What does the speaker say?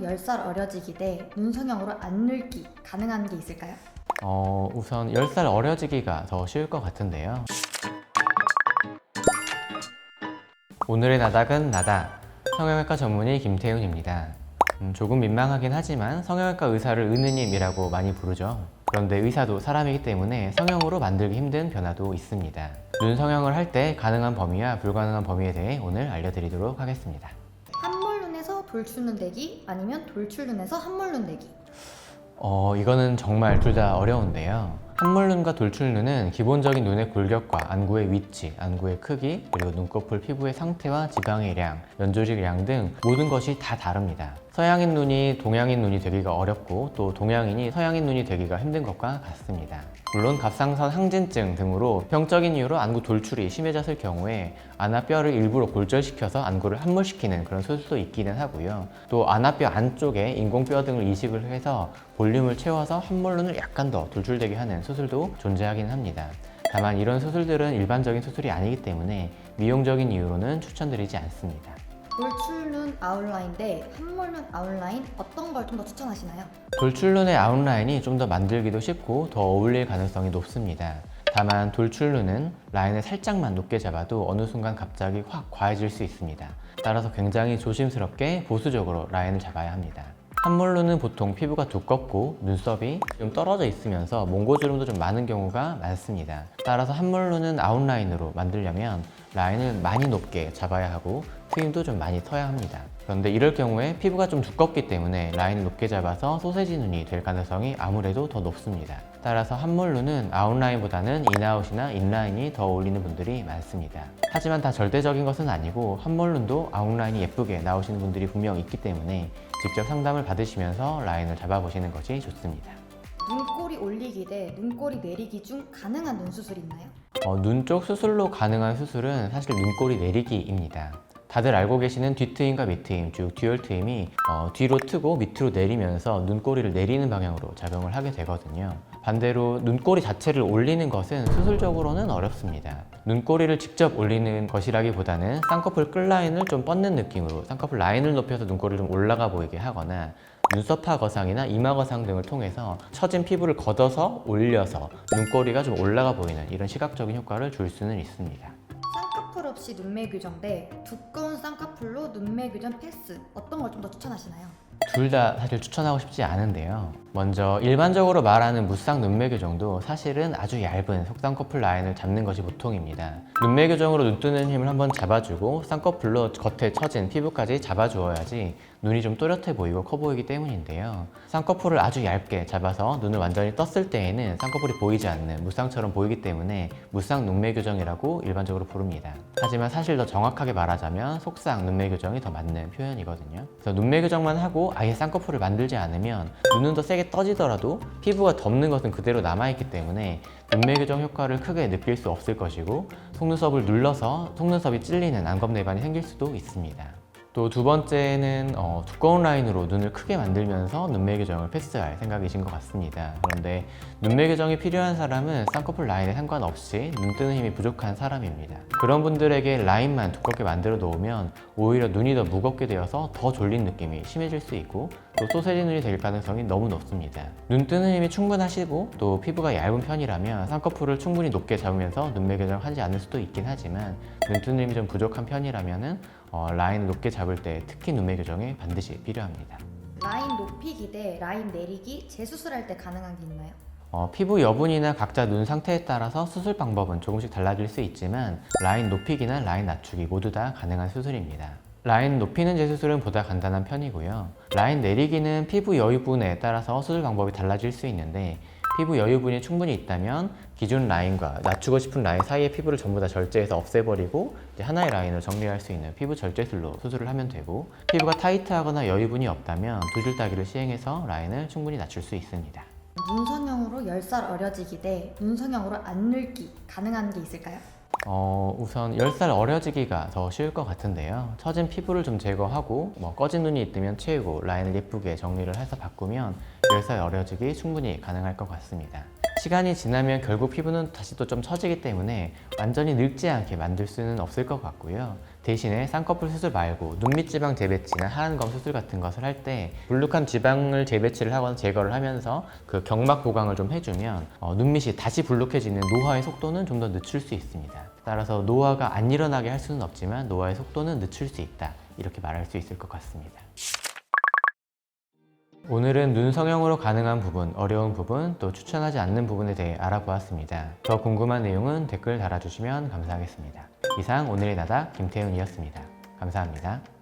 10살 어려지기 대 눈성형으로 안 늙기 가능한 게 있을까요? 어, 우선 10살 어려지기가 더 쉬울 것 같은데요. 오늘의 나닥은 나다. 성형외과 전문의 김태훈입니다. 음, 조금 민망하긴 하지만 성형외과 의사를 은느님이라고 많이 부르죠. 그런데 의사도 사람이기 때문에 성형으로 만들기 힘든 변화도 있습니다. 눈 성형을 할 때 가능한 범위와 불가능한 범위에 대해 오늘 알려드리도록 하겠습니다. 돌출눈 되기 아니면 돌출눈에서 한몰눈 되기 어, 이거는 정말 둘 다 어려운데요. 한물눈과 돌출눈은 기본적인 눈의 골격과 안구의 위치, 안구의 크기, 그리고 눈꺼풀 피부의 상태와 지방의 량, 면조직 량 등 모든 것이 다 다릅니다. 서양인 눈이 동양인 눈이 되기가 어렵고 또 동양인이 서양인 눈이 되기가 힘든 것과 같습니다. 물론 갑상선 항진증 등으로 병적인 이유로 안구 돌출이 심해졌을 경우에 안아뼈를 일부러 골절시켜서 안구를 함몰시키는 그런 수술도 있기는 하고요. 또 안아뼈 안쪽에 인공뼈 등을 이식을 해서 볼륨을 채워서 함몰눈을 약간 더 돌출되게 하는 수술도 존재하기는 합니다. 다만 이런 수술들은 일반적인 수술이 아니기 때문에 미용적인 이유로는 추천드리지 않습니다. 돌출눈 아웃라인 대 한몰눈 아웃라인 어떤 걸 좀 더 추천하시나요? 돌출눈의 아웃라인이 좀 더 만들기도 쉽고 더 어울릴 가능성이 높습니다. 다만 돌출눈은 라인을 살짝만 높게 잡아도 어느 순간 갑자기 확 과해질 수 있습니다. 따라서 굉장히 조심스럽게 보수적으로 라인을 잡아야 합니다. 한몰눈은 보통 피부가 두껍고 눈썹이 좀 떨어져 있으면서 몽고주름도 좀 많은 경우가 많습니다. 따라서 한몰눈은 아웃라인으로 만들려면 라인을 많이 높게 잡아야 하고 트임도 좀 많이 터야 합니다. 그런데 이럴 경우에 피부가 좀 두껍기 때문에 라인을 높게 잡아서 소세지 눈이 될 가능성이 아무래도 더 높습니다. 따라서 한몰눈은 아웃라인보다는 인아웃이나 인라인이 더 어울리는 분들이 많습니다. 하지만 다 절대적인 것은 아니고 한몰눈도 아웃라인이 예쁘게 나오시는 분들이 분명 있기 때문에 직접 상담을 받으시면서 라인을 잡아보시는 것이 좋습니다. 눈꼬리 올리기 대 눈꼬리 내리기 중 가능한 눈 수술 있나요? 어, 눈 쪽 수술로 가능한 수술은 사실 눈꼬리 내리기입니다. 다들 알고 계시는 뒤트임과 밑트임, 즉 듀얼 트임이 어, 뒤로 트고 밑으로 내리면서 눈꼬리를 내리는 방향으로 작용을 하게 되거든요. 반대로 눈꼬리 자체를 올리는 것은 수술적으로는 어렵습니다. 눈꼬리를 직접 올리는 것이라기보다는 쌍꺼풀 끝라인을 좀 뻗는 느낌으로 쌍꺼풀 라인을 높여서 눈꼬리를 좀 올라가 보이게 하거나 눈썹파 거상이나 이마 거상 등을 통해서 처진 피부를 걷어서 올려서 눈꼬리가 좀 올라가 보이는 이런 시각적인 효과를 줄 수는 있습니다. 없이 눈매 교정 대 두꺼운 쌍꺼풀로 눈매 교정 패스 어떤 걸 좀 더 추천하시나요? 둘 다 사실 추천하고 싶지 않은데요. 먼저 일반적으로 말하는 무쌍 눈매 교 정도 사실은 아주 얇은 속쌍꺼풀 라인을 잡는 것이 보통입니다. 눈매 교 정으로 눈 뜨는 힘을 한번 잡아주고 쌍꺼풀로 겉에 처진 피부까지 잡아주어야지 눈이 좀 또렷해 보이고 커 보이기 때문인데요. 쌍꺼풀을 아주 얇게 잡아서 눈을 완전히 떴을 때에는 쌍꺼풀이 보이지 않는 무쌍처럼 보이기 때문에 무쌍 눈매 교정이라고 일반적으로 부릅니다. 하지만 사실 더 정확하게 말하자면 속쌍 눈매 교정이 더 맞는 표현이거든요. 그래서 눈매 교정만 하고 아예 쌍꺼풀을 만들지 않으면 눈은 더 세게 떠지더라도 피부가 덮는 것은 그대로 남아있기 때문에 눈매 교정 효과를 크게 느낄 수 없을 것이고 속눈썹을 눌러서 속눈썹이 찔리는 안검 내반이 생길 수도 있습니다. 또 두 번째는 어, 두꺼운 라인으로 눈을 크게 만들면서 눈매 교정을 패스할 생각이신 것 같습니다. 그런데 눈매 교정이 필요한 사람은 쌍꺼풀 라인에 상관없이 눈 뜨는 힘이 부족한 사람입니다. 그런 분들에게 라인만 두껍게 만들어 놓으면 오히려 눈이 더 무겁게 되어서 더 졸린 느낌이 심해질 수 있고 또 소세지 눈이 될 가능성이 너무 높습니다. 눈 뜨는 힘이 충분하시고 또 피부가 얇은 편이라면 쌍꺼풀을 충분히 높게 잡으면서 눈매 교정을 하지 않을 수도 있긴 하지만 눈 뜨는 힘이 좀 부족한 편이라면은 어, 라인을 높게 잡을 때 특히 눈매 교정이 반드시 필요합니다. 라인 높이기 대 라인 내리기 재수술할 때 가능한 게 있나요? 어, 피부 여분이나 각자 눈 상태에 따라서 수술 방법은 조금씩 달라질 수 있지만 라인 높이기나 라인 낮추기 모두 다 가능한 수술입니다. 라인 높이는 재수술은 보다 간단한 편이고요. 라인 내리기는 피부 여유분에 따라서 수술 방법이 달라질 수 있는데 피부 여유분이 충분히 있다면 기존 라인과 낮추고 싶은 라인 사이의 피부를 전부 다 절제해서 없애버리고 하나의 라인을 정리할 수 있는 피부 절제술로 수술을 하면 되고 피부가 타이트하거나 여유분이 없다면 두 줄 따기를 시행해서 라인을 충분히 낮출 수 있습니다. 눈성형으로 10살 어려지기 대 눈성형으로 안 늙기 가능한 게 있을까요? 어, 우선 10살 어려지기가 더 쉬울 것 같은데요. 처진 피부를 좀 제거하고 뭐 꺼진 눈이 있으면 채우고 라인을 예쁘게 정리를 해서 바꾸면 10살 어려지기 충분히 가능할 것 같습니다. 시간이 지나면 결국 피부는 다시 또 좀 처지기 때문에 완전히 늙지 않게 만들 수는 없을 것 같고요. 대신에 쌍꺼풀 수술 말고 눈밑 지방 재배치나 하안검 수술 같은 것을 할 때 불룩한 지방을 재배치를 하거나 제거를 하면서 그 경막 보강을 좀 해주면 어, 눈밑이 다시 불룩해지는 노화의 속도는 좀 더 늦출 수 있습니다. 따라서 노화가 안 일어나게 할 수는 없지만 노화의 속도는 늦출 수 있다 이렇게 말할 수 있을 것 같습니다. 오늘은 눈 성형으로 가능한 부분, 어려운 부분, 또 추천하지 않는 부분에 대해 알아보았습니다. 더 궁금한 내용은 댓글 달아주시면 감사하겠습니다. 이상 오늘의 나다 김태훈이었습니다. 감사합니다.